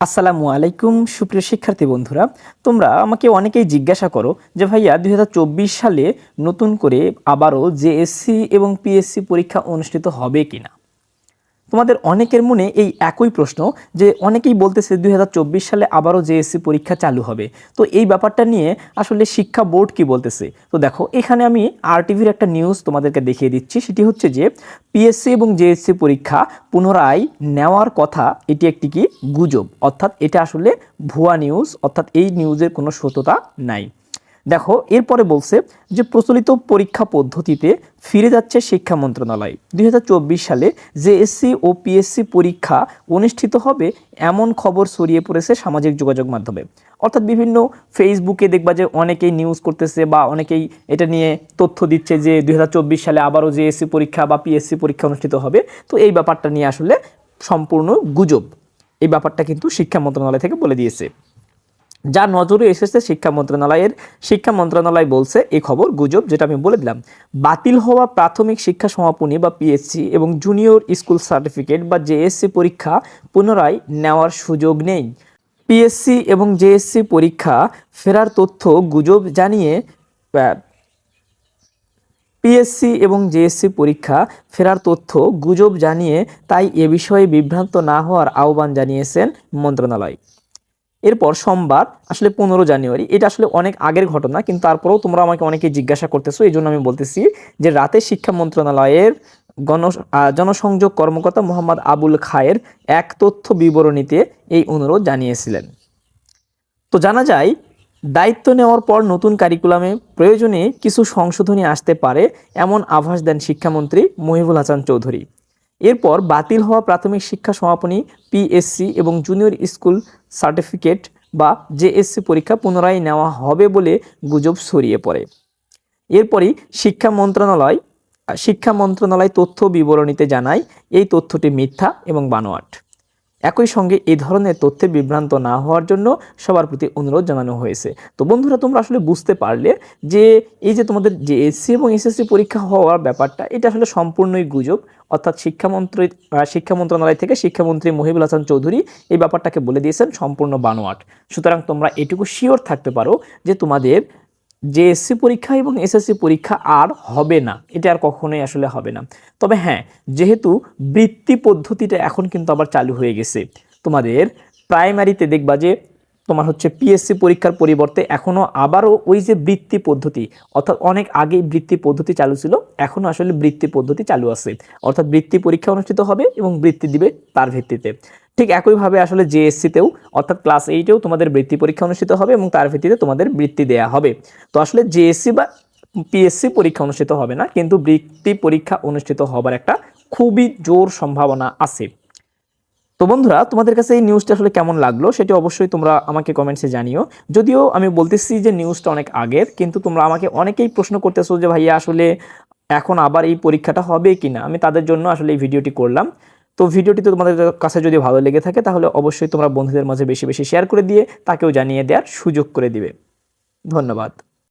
আসসালামু আলাইকুম, সুপ্রিয় শিক্ষার্থী বন্ধুরা। তোমরা আমাকে অনেকেই জিজ্ঞাসা করো যে, ভাইয়া দু হাজার চব্বিশ সালে নতুন করে আবারও জেএসসি এবং পিএসসি পরীক্ষা অনুষ্ঠিত হবে কিনা? তোমাদের অনেকের মনে এই একই প্রশ্ন যে অনেকেই বলতেছে দুই হাজার চব্বিশ সালে আবারও জেএসসি পরীক্ষা চালু হবে। তো এই ব্যাপারটা নিয়ে আসলে শিক্ষা বোর্ড কি বলতেছে? তো দেখো, এখানে আমি আরটিভির একটা নিউজ তোমাদেরকে দেখিয়ে দিচ্ছি। সেটি হচ্ছে যে পিএসসি এবং জেএসসি পরীক্ষা পুনরায় নেওয়ার কথা এটি একটি কি? গুজব। অর্থাৎ এটা আসলে ভুয়া নিউজ অর্থাৎ এই নিউজের কোনো সত্যতা নাই। দেখো, এরপরে বলছে যে প্রচলিত পরীক্ষা পদ্ধতিতে ফিরে যাচ্ছে শিক্ষা মন্ত্রণালয়। দুই হাজার চব্বিশ সালে জেএসসি ও পিএসসি পরীক্ষা অনুষ্ঠিত হবে এমন খবর ছড়িয়ে পড়েছে সামাজিক যোগাযোগ মাধ্যমে। অর্থাৎ বিভিন্ন ফেসবুকে দেখবা যে অনেকেই নিউজ করতেছে বা অনেকেই এটা নিয়ে তথ্য দিচ্ছে যে দুই হাজার চব্বিশ সালে আবারও জেএসসি পরীক্ষা বা পিএসসি পরীক্ষা অনুষ্ঠিত হবে। তো এই ব্যাপারটা নিয়ে আসলে সম্পূর্ণ গুজব। এই ব্যাপারটা কিন্তু শিক্ষা মন্ত্রণালয় থেকে বলে দিয়েছে। যা নজরে এসেছে শিক্ষা মন্ত্রণালয়ের। শিক্ষা মন্ত্রণালয় বলছে, এই খবর গুজব যেটা আমি বলে দিলাম, বাতিল হওয়া প্রাথমিক শিক্ষা সমাপনী বা পিএসসি এবং জুনিয়র স্কুল সার্টিফিকেট বা জেএসসি পরীক্ষা পুনরায় নেওয়ার সুযোগ নেই। পিএসসি এবং জেএসসি পরীক্ষা ফেরার তথ্য গুজব জানিয়ে পিএসসি এবং জেএসসি পরীক্ষা ফেরার তথ্য গুজব জানিয়ে তাই এ বিষয়ে বিভ্রান্ত না হওয়ার আহ্বান জানিয়েছেন মন্ত্রণালয়। এরপর সোমবার, আসলে পনেরো জানুয়ারি, এটা আসলে অনেক আগের ঘটনা, কিন্তু তারপরেও তোমরা আমাকে অনেকে জিজ্ঞাসা করতেছো, এই জন্য আমি বলতেছি যে রাতে শিক্ষা মন্ত্রণালয়ের গণ জনসংযোগ কর্মকর্তা মোহাম্মদ আবুল খায়ের এক তথ্য বিবরণীতে এই অনুরোধ জানিয়েছিলেন। তো জানা যায়, দায়িত্ব নেওয়ার পর নতুন কারিকুলামে প্রয়োজনে কিছু সংশোধনী আসতে পারে, এমন আভাস দেন শিক্ষামন্ত্রী মহিবুল হাসান চৌধুরী। এরপর বাতিল হওয়া প্রাথমিক শিক্ষা সমাপনী পিএসসি এবং জুনিয়র স্কুল সার্টিফিকেট বা জেএসসি পরীক্ষা পুনরায় নেওয়া হবে বলে গুজব ছড়িয়ে পড়ে। এরপরই শিক্ষা মন্ত্রণালয় শিক্ষা মন্ত্রণালয় তথ্য বিবরণীতে জানায়, এই তথ্যটি মিথ্যা এবং বানোয়াট। একই সঙ্গে এই ধরনের তথ্যে বিভ্রান্ত না হওয়ার জন্য সবার প্রতি অনুরোধ জানানো হয়েছে। তো বন্ধুরা, তোমরা আসলে বুঝতে পারলে যে এই যে তোমাদের যে এসসি এবং এসএসসি পরীক্ষা হওয়ার ব্যাপারটা, এটা আসলে সম্পূর্ণই গুজব। অর্থাৎ শিক্ষামন্ত্রী শিক্ষা মন্ত্রণালয় থেকে শিক্ষামন্ত্রী মহিবুল হাসান চৌধুরী এই ব্যাপারটাকে বলে দিয়েছেন সম্পূর্ণ বানোয়াট। সুতরাং তোমরা এটুকু শিওর থাকতে পারো যে তোমাদের জেএসসি পরীক্ষা এবং এসএসসি পরীক্ষা আর হবে না। এটা আর কখনোই আসলে হবে না। তবে হ্যাঁ যেহেতু বৃত্তি পদ্ধতিটা এখন কিন্তু আবার চালু হয়ে গেছে। তোমাদের প্রাইমারিতে দেখবা যে তোমার হচ্ছে পিএসসি পরীক্ষার পরিবর্তে এখনও আবারও ওই যে বৃত্তি পদ্ধতি, অর্থাৎ অনেক আগেই বৃত্তি পদ্ধতি চালু ছিল এখনও আসলে বৃত্তি পদ্ধতি চালু আছে। অর্থাৎ বৃত্তি পরীক্ষা অনুষ্ঠিত হবে এবং বৃত্তি দিবে তার ভিত্তিতে। ঠিক একইভাবে আসলে জেএসসিতেও অর্থাৎ ক্লাস এইটেও তোমাদের বৃত্তি পরীক্ষা অনুষ্ঠিত হবে এবং তার ভিত্তিতে তোমাদের বৃত্তি দেয়া হবে। তো আসলে জেএসসি বা পিএসসি পরীক্ষা অনুষ্ঠিত হবে না, কিন্তু বৃত্তি পরীক্ষা অনুষ্ঠিত হবার একটা খুবই জোর সম্ভাবনা আছে। তো বন্ধুরা, তোমাদের কাছে এই নিউজটা আসলে কেমন লাগল সেটি অবশ্যই তোমরা আমাকে কমেন্টসে জানিও। যদিও আমি বলতেছি যে নিউজটা অনেক আগের, কিন্তু তোমরা আমাকে অনেকেই প্রশ্ন করতেছো যে ভাইয়া আসলে এখন আবার এই পরীক্ষাটা হবে কি না আমি তাদের জন্য আসলে এই ভিডিওটি করলাম। তো ভিডিওটি তো তোমাদের কাছে যদি ভালো লেগে থাকে, তাহলে অবশ্যই তোমরা বন্ধুদের মাঝে বেশি বেশি শেয়ার করে দিয়ে তাকেও জানিয়ে দেওয়ার সুযোগ করে দিবে। ধন্যবাদ।